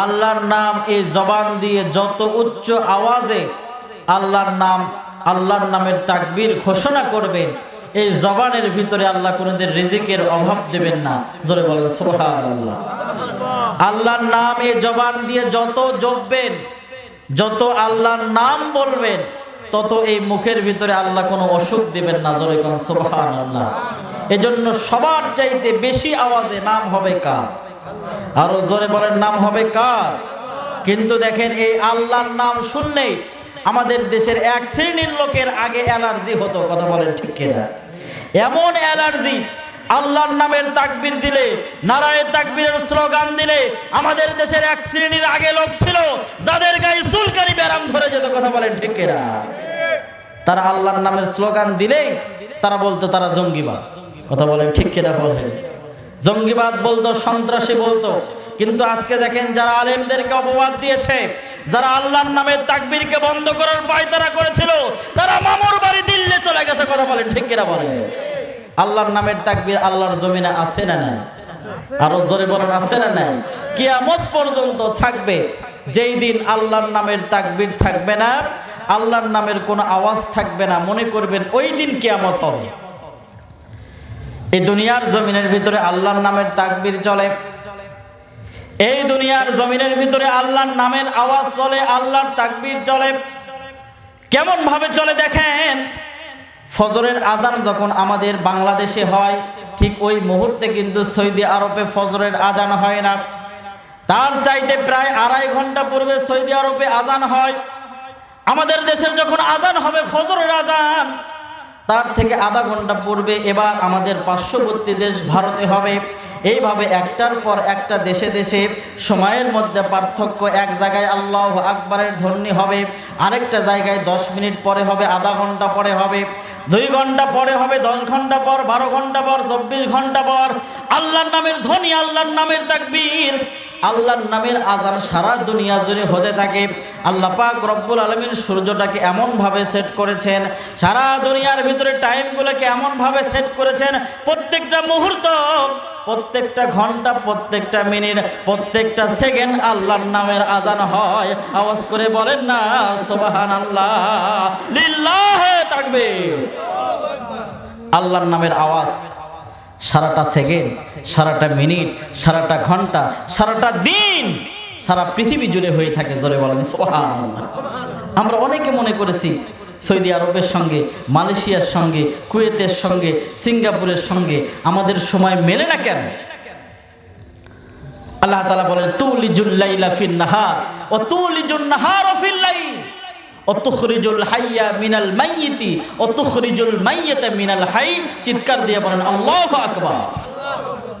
আল্লাহর নাম এই জবান দিয়ে যত উচ্চ আওয়াজে আল্লাহর নাম, আল্লাহর নামের তাকবীর ঘোষণা করবেন, এই জবানের ভিতরে আল্লাহ কোনোদের রিজিকের অভাব দেবেন না। জোরে বলেন সোহান আল্লাহ আল্লাহর নাম এই জবান দিয়ে যত জপবেন, যত আল্লাহর নাম বলবেন, তত এই মুখের ভিতরে আল্লাহ কোনো অসুখ দেবেন না। জোরে কোন সোহান আল্লাহ এজন্য সবার চাইতে বেশি আওয়াজে নাম হবে কার? আরও জোরে বলেন, নাম হবে কার? কিন্তু দেখেন, এই আল্লাহর নাম শুনলেই আমাদের দেশের এক শ্রেণির লোকের আগে অ্যালার্জি হতো, কথা বলেন ঠিক কিনা? এমন অ্যালার্জি, আল্লাহর নামের তাকবির দিলে নারায়ের তাকবীরের স্লোগান দিলে আমাদের দেশের এক শ্রেণির আগে লোক ছিল, যাদের গায়ে চুলকানি ব্যারাম ধরে যেত, কথা বলেন ঠিক কিনা? তারা আল্লাহর নামের স্লোগান দিলেই তারা বলতো, তারা জঙ্গিবাদ, কথা বলেন ঠিক কিনা বলেন? জঙ্গিবাদ বলতো, সন্ত্রাসী বলতো। কিন্তু আজকে দেখেন যারা আলেমদেরকে অপবাদ দিয়েছে, যারা আল্লাহর নামের তাকবীরকে বন্ধ করার পায়তারা করেছিল, তারা মামুর বাড়ি দিল্লি চলে গেছে, কথা বলেন ঠিক কিনা বলে আল্লাহর নামের তাকবীর আল্লাহর জমিনে আছে না নাই? আরও জোরে বলেন, আছে না নাই? কিয়ামত পর্যন্ত থাকবে, যেই দিন আল্লাহর নামের তাকবীর থাকবে না, আল্লাহর নামের কোনো আওয়াজ থাকবে না, মনে করবেন ওই দিন কিয়ামত হবে। এই দুনিয়ার জমিনের ভিতরে আল্লাহর নামের তাকবির চলে। এই দুনিয়ার জমিনের ভিতরে আল্লাহর নামের আওয়াজ চলে, আল্লাহর তাকবির চলে। কেমন ভাবে চলে দেখেন? ফজরের আজান যখন আমাদের বাংলাদেশে হয়, ঠিক ওই মুহূর্তে কিন্তু সৌদি আরবে ফজরের আজান হয় না। তার চাইতে প্রায় আড়াই ঘণ্টা পূর্বে সৌদি আরবে আজান হয়। আমাদের দেশের যখন আজান হবে, ফজরের আজান তার থেকে আধা ঘণ্টা পূর্বে এবার আমাদের পার্শ্ববর্তী দেশ ভারতে হবে। এইভাবে একটার পর একটা দেশে দেশে সময়ের মধ্যে পার্থক্য এক জায়গায় আল্লাহ আকবরের ধ্বনি হবে, আরেকটা জায়গায় দশ মিনিট পরে হবে, আধা ঘণ্টা পরে হবে, দুই ঘণ্টা পরে হবে, দশ ঘণ্টা পর, বারো ঘণ্টা পর, চব্বিশ ঘণ্টা পর। আল্লাহর নামের ধ্বনি, আল্লাহর নামের তাকবীর আল্লাহর নামের আজান সারা দুনিয়া জুড়ে হতে থাকে। আল্লাহ পাক রব্বুল আলমীর সূর্যটাকে এমনভাবে সেট করেছেন, সারা দুনিয়ার ভিতরে টাইমগুলোকে এমনভাবে সেট করেছেন, প্রত্যেকটা মুহূর্ত, প্রত্যেকটা ঘণ্টা, প্রত্যেকটা মিনিট, প্রত্যেকটা সেকেন্ড আল্লাহর নামের আজান হয়। আওয়াজ করে বলেন না সোবাহান আল্লাহ লিল্লাহ থাকবে আল্লাহর নামের আওয়াজ। সারাটা সেকেন্ড, সারাটা মিনিট, সারাটা ঘণ্টা, সারাটা দিন, সারা পৃথিবী জুড়ে হয়ে থাকে জোরে বলেন। আমরা অনেকে মনে করেছি, সৌদি আরবের সঙ্গে, মালয়েশিয়ার সঙ্গে, কুয়েতের সঙ্গে, সিঙ্গাপুরের সঙ্গে আমাদের সময় মেলে না কেন আল্লাহ তালা বলেন তুলিজুল্লাইলা ফিন নাহার, ও নাহার ও ও হাইয়া মিনাল মাইয়িতি ও তুখরিজুল মাইয়াতা মিনাল হাই, চিৎকার দিয়ে বলেন, আল্লাহু আকবার।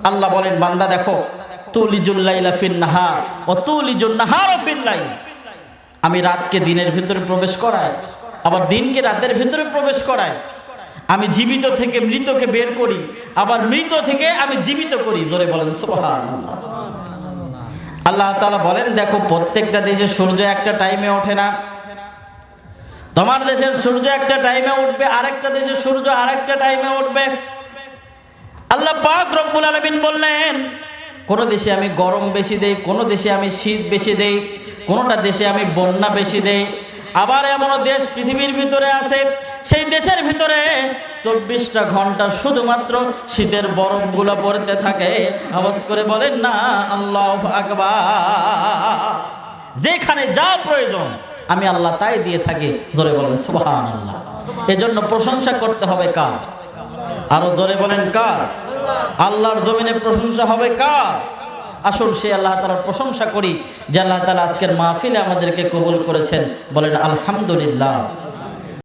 আল্লাহ বলেন, বান্দা দেখো তুলিজুল্লাইলা ফিন নাহার ও তুলিজুন নাহার ও ফিল্লাইল আমি রাতকে দিনের ভিতরে প্রবেশ করাই আবার দিনকে রাতের ভিতরে প্রবেশ করাই আমি জীবিত থেকে মৃতকে বের করি, আবার মৃত থেকে আমি জীবিত করি। জোরে বলেন, সুবহানাল্লাহ। আল্লাহ তাআলা বলেন, দেখো, প্রত্যেকটা দেশে সূর্য একটা টাইমে ওঠে না। তোমার দেশের সূর্য একটা টাইমে উঠবে, আরেকটা দেশের সূর্য আরেকটা টাইমে উঠবে। আল্লাহ পাক রব্বুল আলামিন বললেন, কোন দেশে আমি গরম বেশি দেই, কোন দেশে আমি শীত বেশি দেই, কোনোটা দেশে আমি বন্যা বেশি দেই। আবার এমনও দেশ পৃথিবীর ভিতরে আছে, সেই দেশের ভিতরে চব্বিশটা ঘণ্টা শুধুমাত্র শীতের বরফগুলো পড়তে থাকে। আওয়াজ করে বলেন, না, আল্লাহ আকবার। যেখানে যা প্রয়োজন আমি আল্লাহ তাই দিয়ে থাকি, জোরে বলেন সুবহান আল্লাহ এজন্য প্রশংসা করতে হবে কার? আরও জোরে বলেন, কার? আল্লাহর জমিনে প্রশংসা হবে কার? আসুন, সে আল্লাহ তালার প্রশংসা করি, যে আল্লাহ তালা আজকের মাহফিলে আমাদেরকে কবুল করেছেন। বলেন, আলহামদুলিল্লাহ।